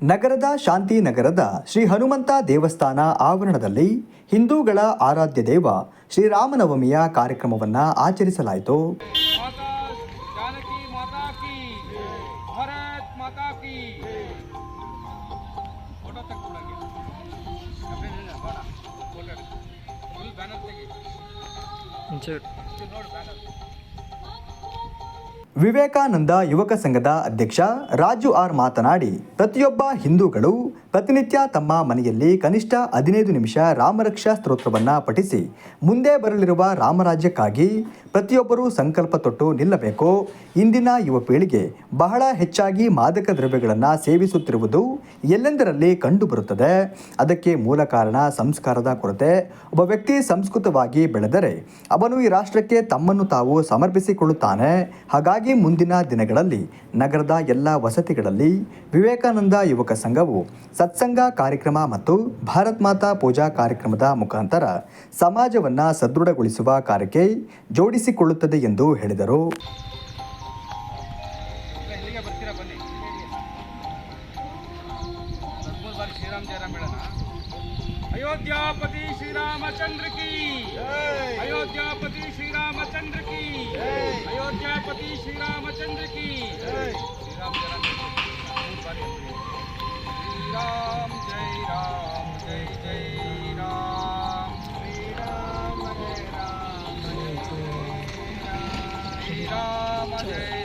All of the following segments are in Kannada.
ನಗರದ ಶಾಂತಿನಗರದ ಶ್ರೀ ಹನುಮಂತ ದೇವಸ್ಥಾನ ಆವರಣದಲ್ಲಿ ಹಿಂದೂಗಳ ಆರಾಧ್ಯ ದೇವ ಶ್ರೀರಾಮನವಮಿಯ ಕಾರ್ಯಕ್ರಮವನ್ನು ಆಚರಿಸಲಾಯಿತು ವಿವೇಕಾನಂದ ಯುವಕ ಸಂಘದ ಅಧ್ಯಕ್ಷ ರಾಜು ಆರ್ ಮಾತನಾಡಿ, ಪ್ರತಿಯೊಬ್ಬ ಹಿಂದೂಗಳು ಪ್ರತಿನಿತ್ಯ ತಮ್ಮ ಮನೆಯಲ್ಲಿ ಕನಿಷ್ಠ ಹದಿನೈದು ನಿಮಿಷ ರಾಮರಕ್ಷಾ ಸ್ತೋತ್ರವನ್ನು ಪಠಿಸಿ, ಮುಂದೆ ಬರಲಿರುವ ರಾಮರಾಜ್ಯಕ್ಕಾಗಿ ಪ್ರತಿಯೊಬ್ಬರೂ ಸಂಕಲ್ಪ ತೊಟ್ಟು ನಿಲ್ಲಬೇಕು. ಇಂದಿನ ಯುವ ಪೀಳಿಗೆ ಬಹಳ ಹೆಚ್ಚಾಗಿ ಮಾದಕ ದ್ರವ್ಯಗಳನ್ನು ಸೇವಿಸುತ್ತಿರುವುದು ಎಲ್ಲೆಂದರಲ್ಲಿ ಕಂಡುಬರುತ್ತದೆ? ಅದಕ್ಕೆ ಮೂಲ ಕಾರಣ ಸಂಸ್ಕಾರದ ಕೊರತೆ. ಒಬ್ಬ ವ್ಯಕ್ತಿ ಸಂಸ್ಕೃತವಾಗಿ ಬೆಳೆದರೆ ಅವನು ಈ ರಾಷ್ಟ್ರಕ್ಕೆ ತಮ್ಮನ್ನು ತಾವು ಸಮರ್ಪಿಸಿಕೊಳ್ಳುತ್ತಾನೆ. ಹಾಗಾಗಿ ಮುಂದಿನ ದಿನಗಳಲ್ಲಿ ನಗರದ ಎಲ್ಲ ವಸತಿಗಳಲ್ಲಿ ವಿವೇಕಾನಂದ ಯುವಕ ಸಂಘವು ಸತ್ಸಂಗ ಕಾರ್ಯಕ್ರಮ ಮತ್ತು ಭಾರತ್ ಮಾತಾ ಪೂಜಾ ಕಾರ್ಯಕ್ರಮದ ಮುಖಾಂತರ ಸಮಾಜವನ್ನು ಸದೃಢಗೊಳಿಸುವ ಕಾರ್ಯಕ್ಕೆ ಜೋಡಿಸಿಕೊಳ್ಳುತ್ತದೆ ಎಂದು ಹೇಳಿದರು. ಅಯೋಧ್ಯಾಪತಿ ಶ್ರೀರಾಮಚಂದ್ರ अयोध्यापति श्री रामचंद्र की श्री राम श्री राम जय राम जय जय राम श्री राम। जय राम जय जय श्री राम। जय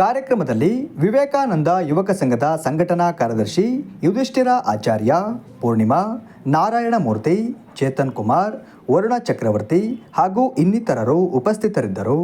ಕಾರ್ಯಕ್ರಮದಲ್ಲಿ ವಿವೇಕಾನಂದ ಯುವಕ ಸಂಘದ ಸಂಘಟನಾ ಕಾರ್ಯದರ್ಶಿ ಯುಧಿಷ್ಠಿರ ಆಚಾರ್ಯ, ಪೂರ್ಣಿಮಾ ನಾರಾಯಣ ಮೂರ್ತಿ ಚೇತನ್ ಕುಮಾರ್, ವರುಣ ಚಕ್ರವರ್ತಿ ಹಾಗೂ ಇನ್ನಿತರರು ಉಪಸ್ಥಿತರಿದ್ದರು.